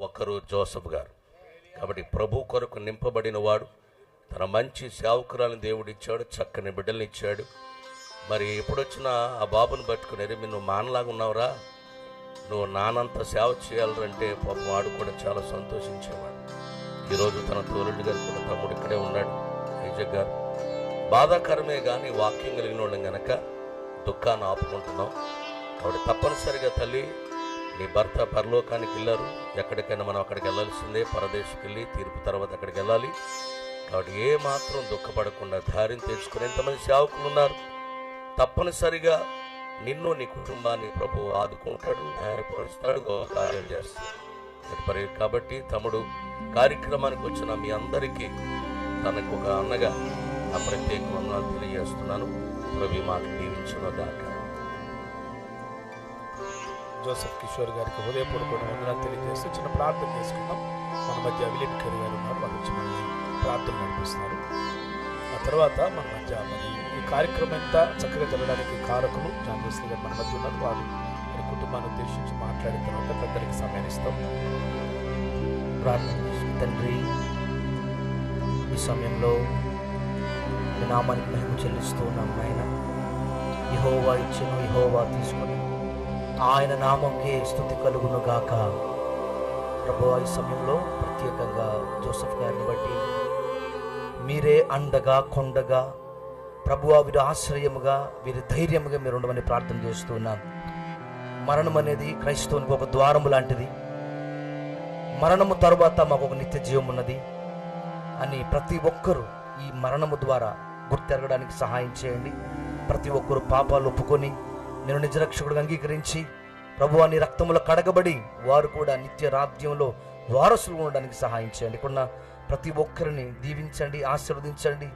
ఒకరు జోసఫ్ గారు. కాబట్టి ప్రభు కొరకు నింపబడిన వాడు తన మంచి సేవకురాలను దేవుడిచ్చాడు చక్కని బిడ్డల్ని ఇచ్చాడు మరి ఎప్పుడొచ్చినా ఆ బాబుని పట్టుకుని "అరే, నువ్వు మానలాగా ఉన్నావురా? నువ్వు నానంత సేవ చేయాలంటే పాపం వాడు కూడా చాలా సంతోషించేవాడు. ఈరోజు తన తోలుడు గారు కూడా తమ్ముడు ఇక్కడే ఉన్నాడు ఐజక్ గారు. బాధాకరమే కానీ వాక్యం కలిగిన వాళ్ళం కనుక దుఃఖాన్ని ఆపుకుంటున్నాం. కాబట్టి తప్పనిసరిగా తల్లి నీ భర్త పరలోకానికి వెళ్ళారు. ఎక్కడికైనా మనం అక్కడికి వెళ్ళాల్సిందే. పరదేశకి వెళ్ళి తీర్పు తర్వాత అక్కడికి వెళ్ళాలి. కాబట్టి ఏ మాత్రం దుఃఖపడకుండా ధైర్యం తెచ్చుకుని ఎంతమంది సేవకులు ఉన్నారు? తప్పనిసరిగా నిన్ను నీ కుటుంబాన్ని ప్రభు ఆదుకుంటాడు న్యాయపరుస్తాడు కార్యం చేస్తాడు. కాబట్టి తమ్ముడు కార్యక్రమానికి వచ్చిన మీ అందరికీ తనకు ఒక అన్నగా నా ప్రత్యేక వందనాలు తెలియజేస్తున్నాను. ప్రభు మాట మాటలు దీవించిన దాకా జోసఫ్ కిషోర్ గారికి హృదయపూర్వక వందనాలు తెలియజేస్తూ చిన్న ప్రార్థన చేసుకుందాం. మన మధ్య అవిలేట్ కరి గారు ఉన్నారు వాళ్ళు మనల్ని ప్రార్థన నడిపిస్తున్నారు. ఆ తర్వాత మన మధ్య మరి ఈ కార్యక్రమం ఎంత చక్కగా జరగడానికి కారకులు జాన్ గారు మన మధ్య ఉన్నారు. వారు మరి కుటుంబాన్ని ఉద్దేశించి మాట్లాడిన తర్వాత పెద్దలకి సమయాన్ని ఇస్తాం. ప్రార్థన తండ్రి ఈ సమయంలో నామానికి మహిమ చెల్లిస్తూ ఉన్నాం ఆయన యహోవా ఇచ్చిన యహోవా తీసుకొని ఆయన నామంకే స్థుతి కలుగును గాక. ప్రభు ఈ సమయంలో ప్రత్యేకంగా జోసఫ్ గారిని బట్టి మీరే అండగా కొండగా ప్రభు వీరి ఆశ్రయముగా వీరి ధైర్యముగా మీరు ఉండమని ప్రార్థన చేస్తూ ఉన్నాను మరణం అనేది క్రైస్తవునికి ఒక ద్వారము లాంటిది. మరణము తరువాత మాకు ఒక నిత్య జీవం ఉన్నది అని ప్రతి ఒక్కరూ ఈ మరణము ద్వారా గుర్తెరగడానికి సహాయం చేయండి. ప్రతి ఒక్కరు పాపాలు ఒప్పుకొని నేను నిజరక్షకుడిగా అంగీకరించి ప్రభువాని రక్తములో కడగబడి వారు కూడా నిత్య రాజ్యంలో వారసులు ఉండడానికి సహాయం చేయండి. ఇక్కడున్న ప్రతి ఒక్కరిని దీవించండి ఆశీర్వదించండి.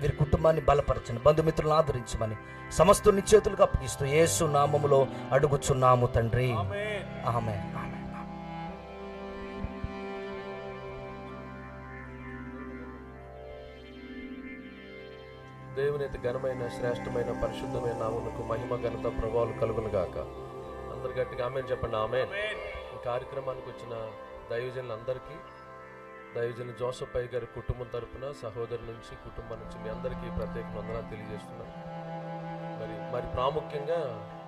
వీరి కుటుంబాన్ని బలపరచండి బంధుమిత్రులను ఆదరించమని సమస్త నీ చేతులకు అప్పగిస్తూ యేసు నామములో అడుగుచున్నాము తండ్రి. ఆమె దేవుని అతి ఘనమైన శ్రేష్టమైన పరిశుద్ధమైన నామకు మహిమ ఘనత ప్రభావాలు కలుగును గాక. అందరు గట్టిగా ఆమె చెప్పండి ఆమె కార్యక్రమానికి వచ్చిన దైవజనులందరికీ దైవజనులు జోసఫ్ అయ్య గారి కుటుంబం తరపున సహోదరు నుంచి కుటుంబం నుంచి మీ అందరికీ ప్రత్యేక వందనాలు తెలియజేస్తున్నాను మరి మరి ప్రాముఖ్యంగా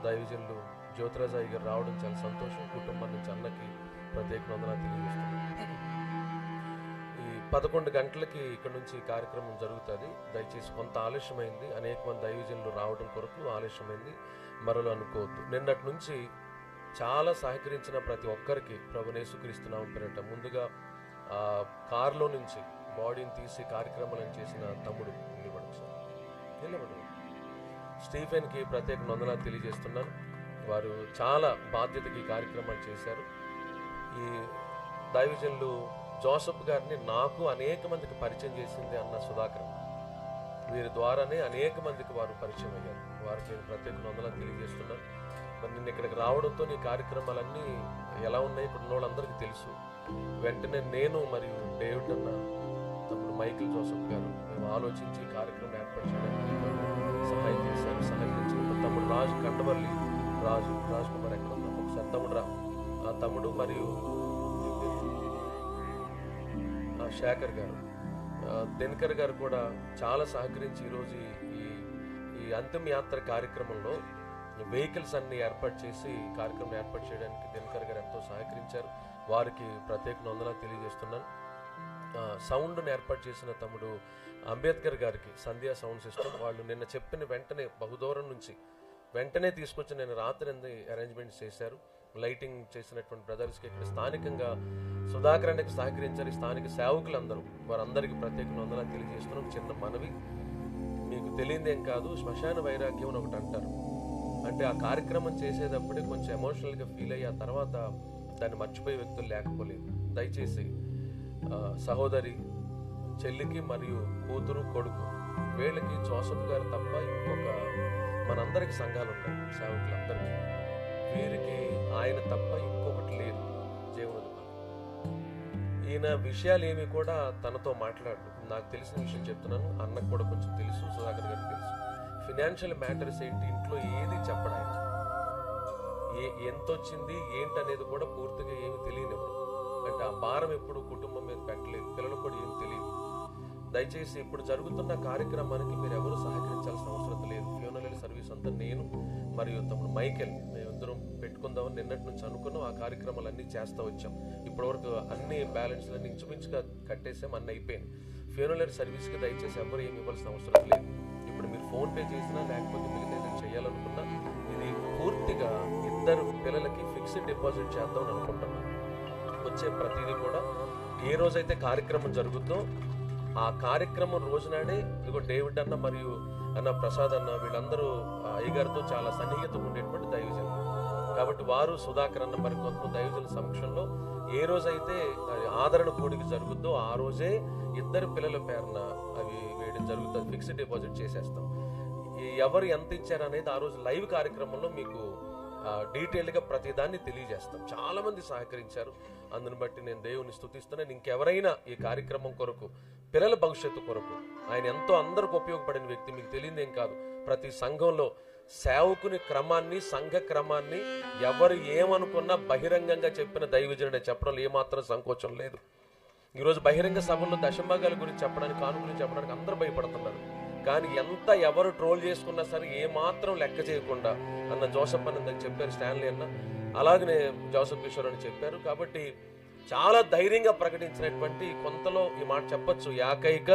దైవజనులు జ్యోతిరాజ్ అయ్య గారు రావడం చాలా సంతోషం. కుటుంబం నుంచి అన్నకి ప్రత్యేక వందనాలు తెలియజేస్తున్నాను పదకొండు గంటలకి ఇక్కడ నుంచి కార్యక్రమం జరుగుతుంది. దయచేసి కొంత ఆలస్యమైంది. అనేక మంది దైవజనులు రావడం కొరకు ఆలస్యమైంది. మరలు అనుకోవద్దు. నిన్నటి నుంచి చాలా సహకరించిన ప్రతి ఒక్కరికి ప్రభునేసుక్రీస్తున్నాం పేరట ముందుగా ఆ కారులో నుంచి బాడీని తీసి కార్యక్రమాలను చేసిన తమ్ముడు నిలబడు నిలబడు. స్టీఫెన్కి ప్రత్యేక వందనాలు తెలియజేస్తున్నాను. వారు చాలా బాధ్యతకి కార్యక్రమాలు చేశారు. ఈ దైవజనులు జోసఫ్ గారిని నాకు అనేక మందికి పరిచయం చేసింది అన్న సుధాకర్. వీరి ద్వారానే అనేక మందికి వారు పరిచయం అయ్యారు. వారికి నేను ప్రత్యేక వందనాలు తెలియజేస్తున్నాను. మరి నిన్న ఇక్కడికి రావడంతో నీ కార్యక్రమాలన్నీ ఎలా ఉన్నాయి ఇక్కడ ఉన్న వాళ్ళందరికీ తెలుసు. వెంటనే నేను మరియు డేవిడ్ అన్న తమ్ముడు మైకిల్ జోసఫ్ గారు మేము ఆలోచించి కార్యక్రమం ఏర్పాటు చేయడానికి సహాయం చేశారు. సహకరించిన తమ్ముడు రాజు కండవల్లి రాజు రాజ్ కుమార్ ఎక్కడ ఉన్నాం ఒకసారి తమ్ముడు రా. ఆ తమ్ముడు మరియు శేఖర్ గారు. దినకర్ గారు కూడా చాలా సహకరించి ఈరోజు ఈ ఈ అంతిమయాత్ర కార్యక్రమంలో వెహికల్స్ అన్ని ఏర్పాటు చేసి కార్యక్రమం ఏర్పాటు చేయడానికి దినకర్ గారు ఎంతో సహకరించారు. వారికి ప్రత్యేక వందనాలు తెలియజేస్తున్నాను. సౌండ్ను ఏర్పాటు చేసిన తమ్ముడు అంబేద్కర్ గారికి సంధ్యా సౌండ్ సిస్టమ్. వాళ్ళు నిన్న చెప్పిన వెంటనే బహుదూరం నుంచి వెంటనే తీసుకొచ్చి నేను రాత్రి అరేంజ్మెంట్స్ చేశారు. లైటింగ్ చేసినటువంటి బ్రదర్స్కి ఇక్కడ స్థానికంగా సుధాకరానికి సహకరించాలి స్థానిక సేవకులందరూ. వారందరికీ ప్రత్యేక వందనాలు తెలియజేస్తున్నాం. చిన్న మనవి. మీకు తెలియదేం కాదు శ్మశాన వైరాగ్యం అని ఒకటి అంటారు. అంటే ఆ కార్యక్రమం చేసేటప్పుడే కొంచెం ఎమోషనల్గా ఫీల్ అయ్యి ఆ తర్వాత దాన్ని మర్చిపోయే వ్యక్తులు లేకపోలేదు. దయచేసి సహోదరి చెల్లికి మరియు కూతురు కొడుకు వీళ్ళకి జోసఫ్ గారు తప్ప ఇంకొక మనందరికి సంఘాలు ఉన్నాయి సేవకులందరికీ. వీరికి ఆయన తప్ప ఇంకొకటి లేదు. జీవనోపాధి ఈయన విషయాలు ఏమి కూడా తనతో మాట్లాడు నాకు తెలిసిన విషయం చెప్తున్నాను. అన్నకు కూడా కొంచెం తెలుసు. సుధాకర్ గారికి తెలుసు. ఫినాన్షియల్ మ్యాటర్స్ ఏంటి? ఇంట్లో ఏది చెప్పడానికి ఏ ఎంత వచ్చింది ఏంటి అనేది కూడా పూర్తిగా ఏమి తెలియనివ్వరు. అంటే ఆ భారం ఎప్పుడు కుటుంబం మీద పెట్టలేదు. పిల్లలు కూడా ఏం తెలియదు. దయచేసి ఇప్పుడు జరుగుతున్న కార్యక్రమానికి మీరు ఎవరు సహకరించాల్సిన అవసరం లేదు. ఫ్యూనరల్ సర్వీస్ అంతా నేను మరియు తమ్ముడు మైకెల్ మేమిద్దరం పెట్టుకుందామని నిన్నటి నుంచి అనుకున్నాం. ఆ కార్యక్రమాలన్నీ చేస్తూ వచ్చాం. ఇప్పటివరకు అన్ని బ్యాలెన్స్లన్నీ ఇంచుమించుగా కట్టేసాం అన్నీ అయిపోయింది ఫ్యూనరల్ సర్వీస్కి దయచేసి ఎవరు ఏమి ఇవ్వాల్సిన అవసరం లేదు. ఇప్పుడు మీరు ఫోన్ పే చేసినా లేకపోతే మిగతా ఏదైనా చేయాలనుకున్నా ఇది పూర్తిగా ఇద్దరు పిల్లలకి ఫిక్స్డ్ డిపాజిట్ చేద్దామని అనుకుంటున్నాను. వచ్చే ప్రతిదీ కూడా ఏ రోజైతే కార్యక్రమం జరుగుతుందో ఆ కార్యక్రమం రోజునాడే ఇదిగో డేవిడ్ అన్న మరియు అన్న ప్రసాద్ అన్న వీళ్ళందరూ అయ్యగారితో చాలా సన్నిహితంగా ఉండేటువంటి దైవజనులు. కాబట్టి వారు సుధాకర్ అన్న మరి కొంతమంది దైవజనుల సమక్షంలో ఏ రోజైతే ఆదరణ కోడికి జరుగుద్దో ఆ రోజే ఇద్దరు పిల్లల పేరున అవి వేయడం జరుగుతుంది. ఫిక్స్డ్ డిపాజిట్ చేసేస్తాం. ఎవరు ఎంత ఇచ్చారనేది ఆ రోజు లైవ్ కార్యక్రమంలో మీకు డీటెయిల్గా ప్రతిదాన్ని తెలియజేస్తాం. చాలామంది సహకరించారు. అందుని బట్టి నేను దేవుని స్థుతిస్తున్నాను ఇంకెవరైనా ఈ కార్యక్రమం కొరకు పిల్లల భవిష్యత్తు కొరకు. ఆయన ఎంతో అందరికి ఉపయోగపడిన వ్యక్తి మీకు తెలియదు ఏం కాదు. ప్రతి సంఘంలో సేవకుని క్రమాన్ని సంఘ క్రమాన్ని ఎవరు ఏమనుకున్నా బహిరంగంగా చెప్పిన దైవజనుడే. చెప్పడంలో ఏమాత్రం సంకోచం లేదు. ఈరోజు బహిరంగ సభల్లో దశభాగాల గురించి చెప్పడానికి కాను గురించి చెప్పడానికి అందరూ భయపడుతున్నారు. కానీ ఎంత ఎవరు ట్రోల్ చేసుకున్నా సరే ఏమాత్రం లెక్క చేయకుండా అన్న జోసఫ్ అని చెప్పారు స్టాన్లీ అన్న. అలాగనే జోసఫ్ కిషోర్ అని చెప్పారు. కాబట్టి చాలా ధైర్యంగా ప్రకటించినటువంటి కొంతలో ఈ మాట చెప్పచ్చు. ఏకైక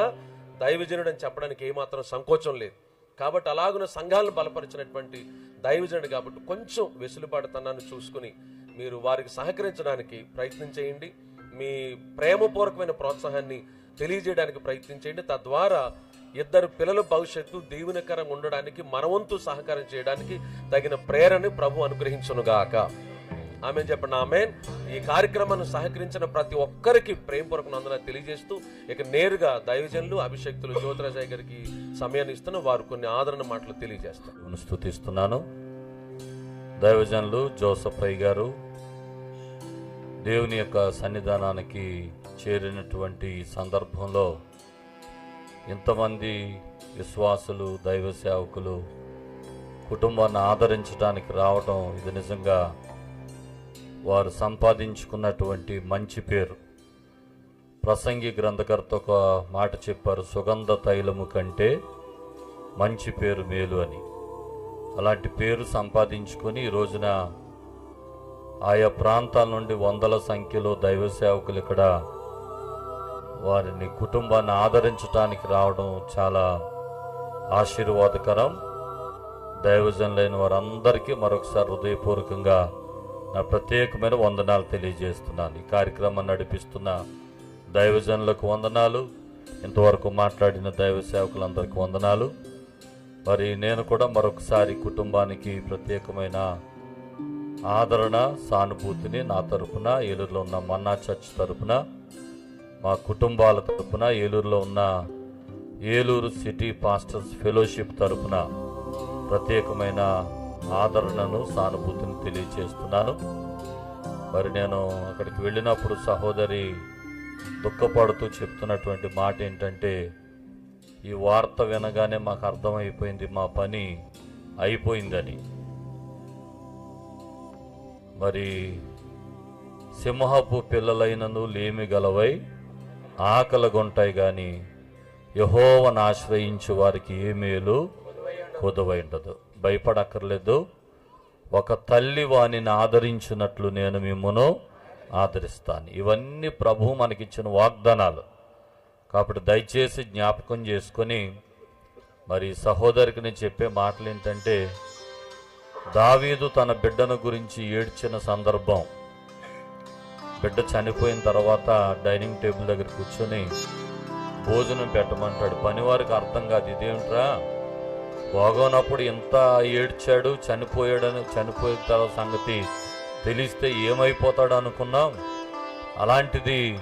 దైవజనుడు అని చెప్పడానికి ఏమాత్రం సంకోచం లేదు. కాబట్టి అలాగున సంఘాలను బలపరిచినటువంటి దైవజనుడు కాబట్టి కొంచెం వెసులుబాటుతనాన్ని చూసుకుని మీరు వారికి సహకరించడానికి ప్రయత్నం చేయండి. మీ ప్రేమపూర్వకమైన ప్రోత్సాహాన్ని తెలియజేయడానికి ప్రయత్నించండి తద్వారా ఇద్దరు పిల్లల భవిష్యత్తు దీవెనకరంగా ఉండడానికి మనవంతు సహకారం చేయడానికి తగిన ప్రేరణని ప్రభు అనుగ్రహించునుగాక. ఆమె చెప్పండి ఆమె ఈ కార్యక్రమాన్ని సహకరించిన ప్రతి ఒక్కరికి ప్రేమపూర్వక నందన తెలియజేస్తూ ఇక నేరుగా దైవజనులు అభిషక్తులు జ్యోతిరాజయ్య గారికి సమయాన్ని ఇస్తున్న వారు కొన్ని ఆదరణ మాటలు తెలియజేస్తారు స్థుతిస్తున్నాను. దైవజనులు జోసఫ్ అయ్య గారు దేవుని యొక్క సన్నిధానానికి చేరినటువంటి సందర్భంలో ఇంతమంది విశ్వాసులు దైవ సేవకులు కుటుంబాన్ని ఆదరించడానికి రావడం ఇది నిజంగా వారు సంపాదించుకున్నటువంటి మంచి పేరు. ప్రసంగి గ్రంథకర్త ఒక మాట చెప్పారు సుగంధ తైలము కంటే మంచి పేరు మేలు అని. అలాంటి పేరు సంపాదించుకొని ఈ రోజున ఆయా ప్రాంతాల నుండి వందల సంఖ్యలో దైవ సేవకులు ఇక్కడ వారిని కుటుంబాన్ని ఆదరించడానికి రావడం చాలా ఆశీర్వాదకరం. దైవజనులైన వారందరికీ మరొకసారి హృదయపూర్వకంగా నా ప్రత్యేకమైన వందనాలు తెలియజేస్తున్నాను. ఈ కార్యక్రమం నడిపిస్తున్న దైవజనులకు వందనాలు. ఇంతవరకు మాట్లాడిన దైవ సేవకులందరికీ వందనాలు. మరి నేను కూడా మరొకసారి కుటుంబానికి ప్రత్యేకమైన ఆదరణ సానుభూతిని నా తరపున ఏలూరులో ఉన్న మన్నా చర్చ్ తరపున మా కుటుంబాల తరపున ఏలూరులో ఉన్న ఏలూరు సిటీ పాస్టర్స్ ఫెలోషిప్ తరపున ప్రత్యేకమైన ఆదరణను సానుభూతిని తెలియజేస్తున్నాను మరి నేను అక్కడికి వెళ్ళినప్పుడు సహోదరి దుఃఖపడుతూ చెప్తున్నటువంటి మాట ఏంటంటే ఈ వార్త వినగానే మాకు అర్థమైపోయింది మా పని అయిపోయిందని. మరి సింహపు పిల్లలైనను లేమి గలవై ఆకలగుంటాయి కానీ యహోవను ఆశ్రయించు వారికి ఏ మేలు కొదవై ఉండదు. భయపడక్కర్లేదు. ఒక తల్లి వాణిని ఆదరించినట్లు నేను మిమ్మను ఆదరిస్తాను. ఇవన్నీ ప్రభు మనకిచ్చిన వాగ్దానాలు. కాబట్టి దయచేసి జ్ఞాపకం చేసుకొని మరి సహోదరికి నేను చెప్పే మాటలు ఏంటంటే దావీదు తన బిడ్డను గురించి ఏడ్చిన సందర్భం. బిడ్డ చనిపోయిన తర్వాత డైనింగ్ టేబుల్ దగ్గర కూర్చొని భోజనం పెట్టమంటాడు. పనివారికి అర్థం కాదు. ఇదేమిట్రా బాగోనప్పుడు ఎంత ఏడ్చాడు చనిపోయాడని చనిపోయిన తర్వాత సంగతి తెలిస్తే ఏమైపోతాడు అనుకున్నాం. అలాంటిది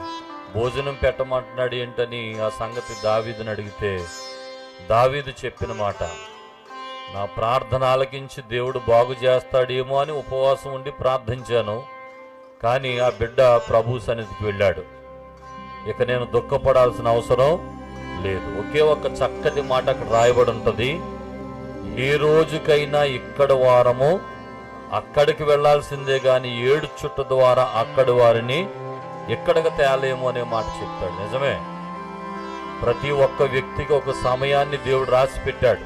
భోజనం పెట్టమంటున్నాడు ఏంటని ఆ సంగతి దావీదుని అడిగితే దావీదు చెప్పిన మాట నా ప్రార్థన ఆలకించి దేవుడు బాగు చేస్తాడేమో అని ఉపవాసం ఉండి ప్రార్థించాను. కానీ ఆ బిడ్డ ప్రభు సన్నిధికి వెళ్ళాడు. ఇక నేను దుఃఖపడాల్సిన అవసరం లేదు. ఒకే ఒక చక్కటి మాట అక్కడ రాయబడి ఉంటుంది. ఏ రోజుకైనా ఇక్కడ వారము అక్కడికి వెళ్ళాల్సిందే గాని ఏడు చుట్ట ద్వారా అక్కడి వారిని ఎక్కడికి తేలేము అనే మాట చెప్తాడు నిజమే. ప్రతి ఒక్క వ్యక్తికి ఒక సమయాన్ని దేవుడు రాసి పెట్టాడు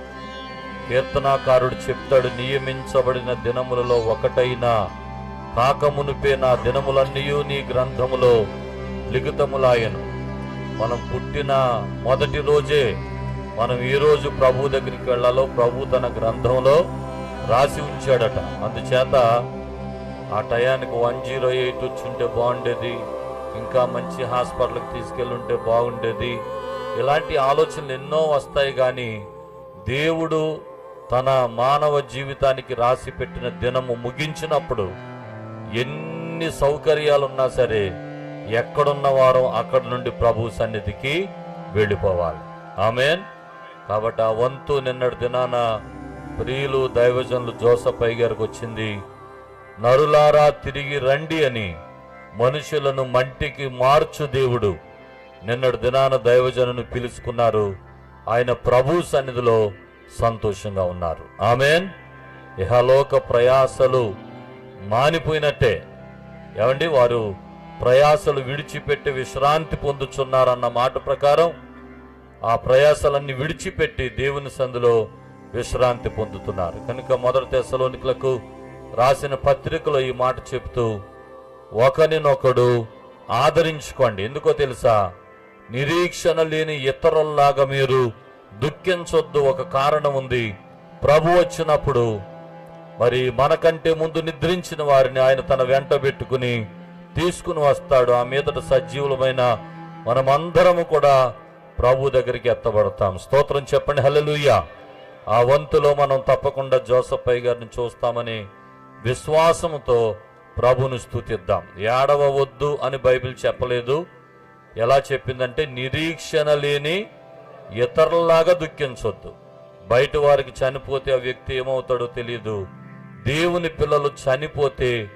కీర్తనాకారుడు చెప్తాడు నియమించబడిన దినములలో ఒకటైన కాకమునిపే నా దినములన్నీ నీ గ్రంథములో లిఖితములాయను. మనం పుట్టిన మొదటి రోజే మనం ఈరోజు ప్రభు దగ్గరికి వెళ్ళాలో ప్రభు తన గ్రంథంలో రాసి ఉంచాడట. అందుచేత ఆ టయానికి వన్ జీరో ఎయిట్ వచ్చుంటే బాగుండేది ఇంకా మంచి హాస్పిటల్కి తీసుకెళ్ళుంటే బాగుండేది. ఇలాంటి ఆలోచనలు ఎన్నో వస్తాయి కానీ దేవుడు తన మానవ జీవితానికి రాసి పెట్టిన దినము ముగించినప్పుడు ఎన్ని సౌకర్యాలు ఉన్నా సరే ఎక్కడున్న వారం అక్కడి నుండి ప్రభు సన్నిధికి వెళ్ళిపోవాలి. ఆమెన్. కాబట్టి ఆ వంతు నిన్నటి దినాన ప్రియులు దైవజనులు జోసఫ్ గారికి వచ్చింది. నరులారా తిరిగి రండి అని మనుషులను మంటికి మార్చు దేవుడు. నిన్నటి దినాన దైవజనును పిలుచుకున్నారు. ఆయన ప్రభు సన్నిధిలో సంతోషంగా ఉన్నారు. ఆమెన్. ఇహలోక ప్రయాసలు మానిపోయినట్టే. ఏమండి? వారు ప్రయాసలు విడిచిపెట్టి విశ్రాంతి పొందుచున్నారన్న మాట ప్రకారం ఆ ప్రయాసాలన్నీ విడిచిపెట్టి దేవుని సందులో విశ్రాంతి పొందుతున్నారు. కనుక మొదటి తెశలోనికులకు రాసిన పత్రికలో ఈ మాట చెప్తూ ఒకరినొకడు ఆదరించుకోండి. ఎందుకో తెలుసా? నిరీక్షణ లేని ఇతరుల్లాగా మీరు దుఃఖించొద్దు. ఒక కారణం ఉంది. ప్రభు వచ్చినప్పుడు మరి మనకంటే ముందు నిద్రించిన వారిని ఆయన తన వెంట పెట్టుకుని తీసుకుని వస్తాడు. ఆ మీదట సజీవులమైన మనమందరము కూడా ప్రభు దగ్గరికి ఎత్తబడతాం. స్తోత్రం చెప్పండి. హలలుయ ఆ వంతులో మనం తప్పకుండా జోసఫ్ పై గారిని చూస్తామని విశ్వాసముతో ప్రభును స్థుతిద్దాం ఏడవవద్దు అని బైబిల్ చెప్పలేదు. ఎలా చెప్పిందంటే నిరీక్షణ లేని ఇతరులాగా దుఃఖించొద్దు. బయట వారికి చనిపోతే ఆ వ్యక్తి ఏమవుతాడో తెలియదు దేవుని పిల్లలు చనిపోతే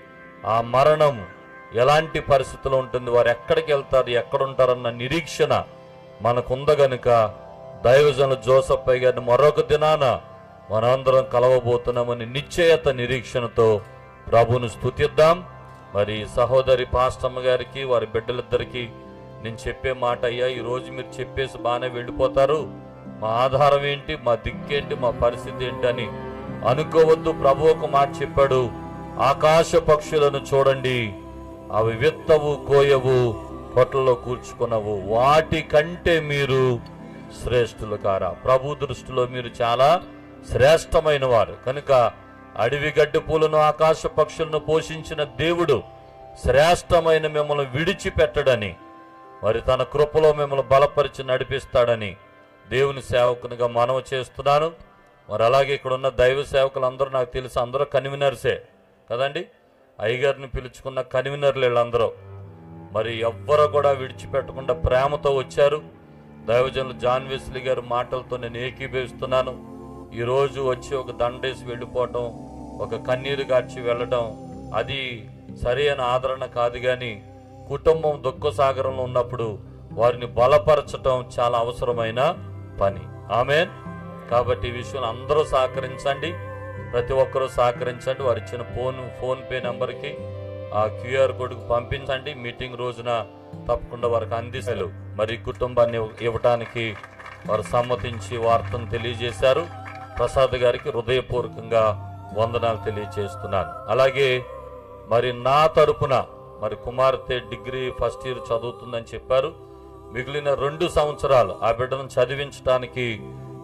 ఆ మరణం ఎలాంటి పరిస్థితిలో ఉంటుంది? వారు ఎక్కడికి వెళ్తారు? ఎక్కడుంటారన్న నిరీక్షణ మనకుంద గనుక దైవజన జోసఫ్ పై గారిని మరొక దినాన మనందరం కలవబోతున్నామని నిశ్చయత నిరీక్షణతో ప్రభును స్థుతిద్దాం మరి సహోదరి పాస్టమ్మ గారికి వారి బిడ్డలిద్దరికి నేను చెప్పే మాట అయ్యా ఈ రోజు మీరు చెప్పేసి బాగానే వెళ్ళిపోతారు. మా ఆధారం ఏంటి మా దిక్కేంటి మా పరిస్థితి ఏంటి అని అనుకోవద్దు. ప్రభు ఒక మాట చెప్పాడు ఆకాశ పక్షులను చూడండి అవి విత్తవు కోయవు పొట్టల్లో కూర్చుకున్నవు వాటి కంటే మీరు శ్రేష్ఠులు కారా ప్రభు దృష్టిలో మీరు చాలా శ్రేష్టమైన వారు కనుక అడవి గడ్డి పూలను ఆకాశ పక్షులను పోషించిన దేవుడు శ్రేష్టమైన మిమ్మల్ని విడిచిపెట్టడని మరి తన కృపలో మిమ్మల్ని బలపరిచి నడిపిస్తాడని దేవుని సేవకునిగా మనవ చేస్తున్నాను. మరి అలాగే ఇక్కడ ఉన్న దైవ సేవకులు అందరూ నాకు తెలుసు అందరూ కన్వీనర్సే. కదండి? అయ్యగారిని పిలుచుకున్న కన్వీనర్లు వీళ్ళందరూ. మరి ఎవ్వరు కూడా విడిచిపెట్టకుండా ప్రేమతో వచ్చారు. దైవజనులు జాన్ వెస్లీ గారి మాటలతో నేను ఏకీభవిస్తున్నాను. ఈరోజు వచ్చి ఒక దండేసి వెళ్ళిపోవటం ఒక కన్నీరు గార్చి వెళ్ళటం అది సరైన ఆదరణ కాదు కానీ కుటుంబం దుఃఖసాగరంలో ఉన్నప్పుడు వారిని బలపరచటం చాలా అవసరమైన పని. ఆమె కాబట్టి ఈ విషయంలో అందరూ సహకరించండి. ప్రతి ఒక్కరూ సహకరించండి. వారు ఇచ్చిన ఫోన్ ఫోన్పే నెంబర్కి ఆ క్యూఆర్ కోడ్కు పంపించండి. మీటింగ్ రోజున తప్పకుండా వారికి అందిస్తారు. మరి కుటుంబాన్ని ఇవ్వటానికి వారు సమ్మతించి వార్తను తెలియజేశారు. ప్రసాద్ గారికి హృదయపూర్వకంగా వందనాలు తెలియజేస్తున్నాను. అలాగే మరి నా తరపున మరి కుమార్తె డిగ్రీ ఫస్ట్ ఇయర్ చదువుతుందని చెప్పారు. మిగిలిన రెండు సంవత్సరాలు ఆ బిడ్డను చదివించడానికి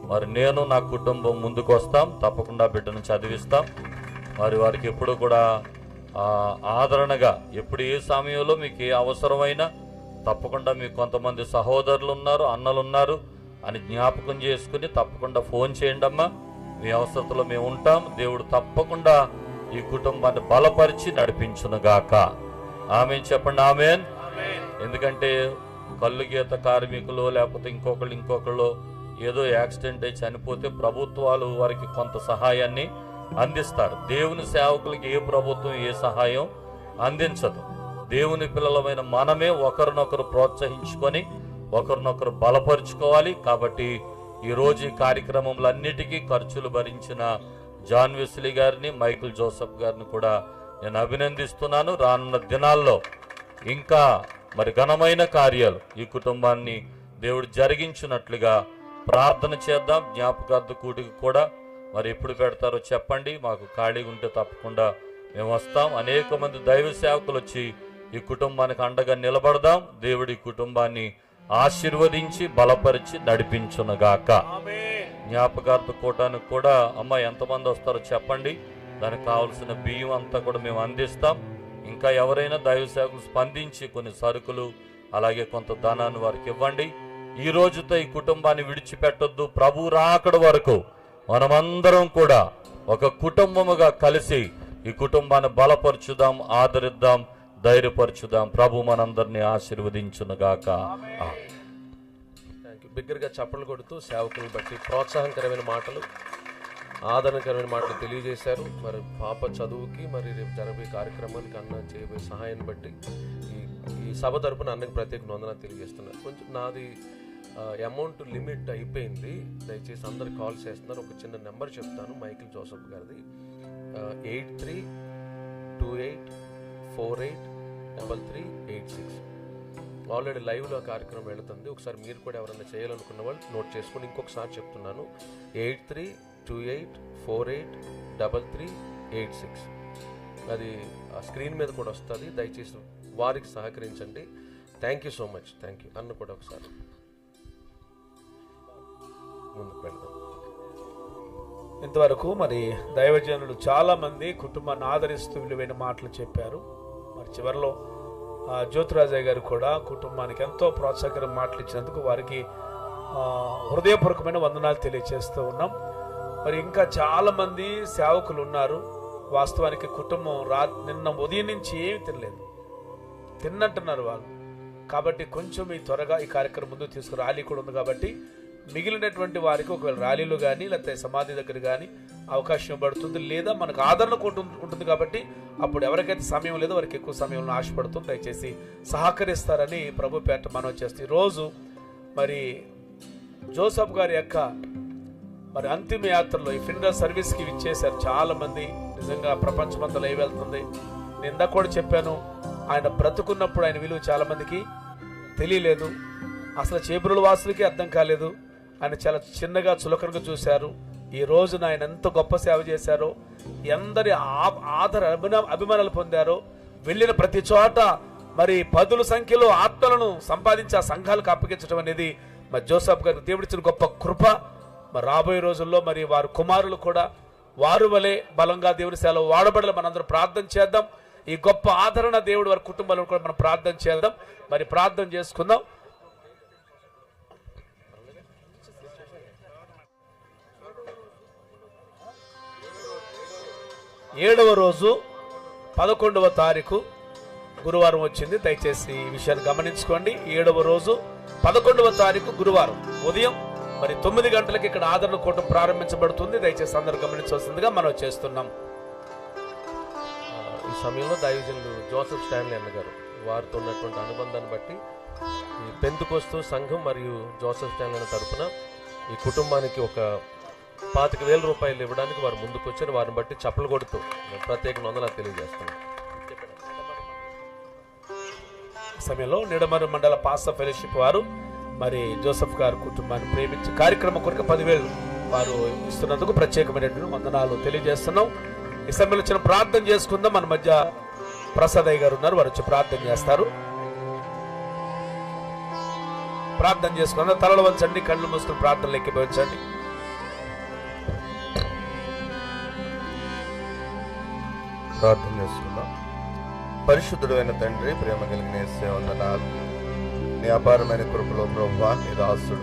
మరి నేను నా కుటుంబం ముందుకు వస్తాం తప్పకుండా ఆ బిడ్డను చదివిస్తాం. మరి వారికి ఎప్పుడు కూడా ఆదరణగా ఎప్పుడు ఏ సమయంలో మీకు ఏ అవసరమైనా తప్పకుండా మీకు కొంతమంది సహోదరులు ఉన్నారు అన్నలు ఉన్నారు అని జ్ఞాపకం చేసుకుని తప్పకుండా ఫోన్ చేయండి అమ్మా. మీ అవసరతలో మేము ఉంటాం. దేవుడు తప్పకుండా ఈ కుటుంబాన్ని బలపరిచి నడిపించునుగాక ఆమె చెప్పండి ఆమెన్. ఎందుకంటే కళ్ళు గీత కార్మికులు లేకపోతే ఇంకొకళ్ళు ఇంకొకళ్ళు ఏదో యాక్సిడెంట్ అయి చనిపోతే ప్రభుత్వాలు వారికి కొంత సహాయాన్ని అందిస్తారు. దేవుని సేవకులకి ఏ ప్రభుత్వం ఏ సహాయం అందించదు. దేవుని పిల్లలమైన మనమే ఒకరినొకరు ప్రోత్సహించుకొని ఒకరినొకరు బలపరుచుకోవాలి. కాబట్టి ఈ రోజు ఈ కార్యక్రమంలన్నిటికీ ఖర్చులు భరించిన జాన్ వెస్లీ గారిని మైకిల్ జోసఫ్ గారిని కూడా నేను అభినందిస్తున్నాను. రానున్న దినాల్లో ఇంకా మరి ఘనమైన కార్యాలు ఈ కుటుంబాన్ని దేవుడు జరిగించినట్లుగా ప్రార్థన చేద్దాం. జ్ఞాపకార్థ కూటికి కూడా మరి ఎప్పుడు పెడతారో చెప్పండి. మాకు ఖాళీగా ఉంటే తప్పకుండా మేము వస్తాం. అనేక మంది దైవ సేవకులు వచ్చి ఈ కుటుంబానికి అండగా నిలబడదాం. దేవుడి కుటుంబాన్ని ఆశీర్వదించి బలపరిచి నడిపించునగాక. జ్ఞాపకార్థ కూటానికి కూడా అమ్మ ఎంతమంది వస్తారో చెప్పండి. దానికి కావలసిన బియ్యం అంతా కూడా మేము అందిస్తాం. ఇంకా ఎవరైనా దైవ సేవకులు స్పందించి కొన్ని సరుకులు అలాగే కొంత ధనాన్ని వారికి ఇవ్వండి. ఈ రోజుతో ఈ కుటుంబాన్ని విడిచిపెట్టొద్దు. ప్రభు రాకడ వరకు మనమందరం కూడా ఒక కుటుంబముగా కలిసి ఈ కుటుంబాన్ని బలపరచుదాం ఆదరిద్దాం ధైర్యపరచుదాం. ప్రభు మనందరినీ ఆశీర్వదించునుగాక. బిగ్గరగా చప్పట్లు కొడుతూ సేవకులను బట్టి ప్రోత్సాహకరమైన మాటలు ఆదరణకరమైన మాటలు తెలియజేశారు. మరి పాప చదువుకి మరి రేపు జరగబోయే కార్యక్రమానికి అన్న చేయబోయే సహాయాన్ని బట్టి ఈ ఈ సభ తరపున అన్నకి ప్రత్యేక వందన తెలియజేస్తున్నారు. కొంచెం నాది అమౌంట్ లిమిట్ అయిపోయింది. దయచేసి అందరు కాల్ చేస్తున్నారు. ఒక చిన్న నెంబర్ చెప్తాను. మైకిల్ జోసఫ్ గారిది. Eight three two eight four eight double three eight six. Already లైవ్లో కార్యక్రమం వెళుతుంది. ఒకసారి మీరు కూడా ఎవరైనా చేయాలనుకున్న వాళ్ళు నోట్ చేసుకుని ఇంకొకసారి చెప్తున్నాను. Eight three two eight four eight double three eight six. అది ఆ స్క్రీన్ మీద కూడా వస్తుంది. దయచేసి వారికి సహకరించండి. Thank you so much thank you అన్న కూడా ఒకసారి. ముందుకు వెళ్దాం. ఇంతవరకు మరి దైవజనులు చాలామంది కుటుంబాన్ని ఆదరిస్తూ విలువైన మాటలు చెప్పారు. మరి చివరిలో ఆ, జ్యోతిరాజయ్య గారు కూడా కుటుంబానికి ఎంతో ప్రోత్సాహకర మాటలు ఇచ్చినందుకు వారికి హృదయపూర్వకమైన వందనాలు తెలియజేస్తూ ఉన్నాం. మరి ఇంకా చాలామంది సేవకులు ఉన్నారు. వాస్తవానికి కుటుంబం రా నిన్న ఉదయం నుంచి ఏమి తినలేదు. తిన్నట్టున్నారు వాళ్ళు. కాబట్టి కొంచెం ఈ త్వరగా ఈ కార్యక్రమం ముందుకు తీసుకు కూడా ఉంది కాబట్టి మిగిలినటువంటి వారికి ఒకవేళ ర్యాలీలు కానీ లేకపోతే సమాధి దగ్గర కానీ అవకాశం ఇవ్వబడుతుంది లేదా మనకు ఆదరణ ఉంటుంది- కాబట్టి అప్పుడు ఎవరికైతే సమయం లేదో వారికి ఎక్కువ సమయంలో ఆశపడుతుంది దయచేసి సహకరిస్తారని ప్రభు పేట మనవి చేస్తే ఈరోజు మరి జోసఫ్ గారి యొక్క మరి అంతిమ యాత్రలో ఈ ఫిండర్ సర్వీస్కి ఇచ్చేశారు చాలామంది. నిజంగా ప్రపంచమంతా లైవ్ వెళ్తుంది? నేను ఇందాక కూడా చెప్పాను ఆయన బ్రతుకున్నప్పుడు ఆయన విలువ చాలామందికి తెలియలేదు. అసలు చేబురుల వాసులకి అర్థం కాలేదు. ఆయన చాలా చిన్నగా చులకనగా చూశారు. ఈ రోజున ఆయన ఎంత గొప్ప సేవ చేశారో ఎందరి ఆ- ఆదర అభినా అభిమానాలు పొందారో వెళ్ళిన ప్రతి చోట మరి పదుల సంఖ్యలో ఆత్మలను సంపాదించి ఆ సంఘాలకు అప్పగించడం అనేది మరి జోసఫ్ గారికి దేవుడిచ్చిన గొప్ప కృప. మరి రాబోయే రోజుల్లో మరి వారి కుమారులు కూడా వారు వలె బలంగా దేవుని సేవ వాడబడలు మనందరం ప్రార్థన చేద్దాం. ఈ గొప్ప ఆదరణ దేవుడు వారి కుటుంబాలను కూడా మనం ప్రార్థన చేద్దాం. మరి ప్రార్థన చేసుకుందాం. ఏడవ రోజు పదకొండవ తారీఖు గురువారం వచ్చింది. దయచేసి ఈ విషయాన్ని గమనించుకోండి. ఏడవ రోజు పదకొండవ తారీఖు గురువారం ఉదయం మరి తొమ్మిది గంటలకు ఇక్కడ ఆదరణ కూటం ప్రారంభించబడుతుంది. దయచేసి అందరూ గమనించవలసిందిగా మనం చేస్తున్నాం. ఈ సమయంలో దైవజనులు జోసఫ్ స్టాన్లీ అన్న గారు వారితో ఉన్నటువంటి అనుబంధాన్ని బట్టి ఈ పెంతుకొస్తూ సంఘం మరియు జోసఫ్ స్టాన్లీ అన్న తరపున ఈ కుటుంబానికి ఒక పాతిక వేల రూపాయలు ఇవ్వడానికి వారు ముందుకు వచ్చారు వారిని బట్టి చప్పలు కొడుతూ ప్రత్యేక వందనాలు తెలియజేస్తున్నాను ఈ సమయంలో నిడమరు మండల పాస్త ఫెలోషిప్ వారు మరి జోసఫ్ గారు కుటుంబాన్ని ప్రేమించి కార్యక్రమం కొరకు పదివేలు వారు ఇస్తున్నందుకు ప్రత్యేకమైనటువంటి వందనాలు తెలియజేస్తున్నాం. ఈ సమయంలో చిన్న ప్రార్థన చేసుకుందాం. మన మధ్య ప్రసాద్ అయ్య గారు ఉన్నారు. వారు వచ్చి ప్రార్థన చేస్తారు. ప్రార్థన చేసుకుందాం తలలు వంచండి కళ్ళు మూసుకుని ప్రార్థనలు ఎక్కిపోయించండి ప్రార్థన చేసుకుందాం పరిశుద్ధుడు అయిన తండ్రి ప్రేమ కలిగిన యేసే వందనాలు. నీ అపారమైన కృపలో ప్రభు నీ దాసుడు.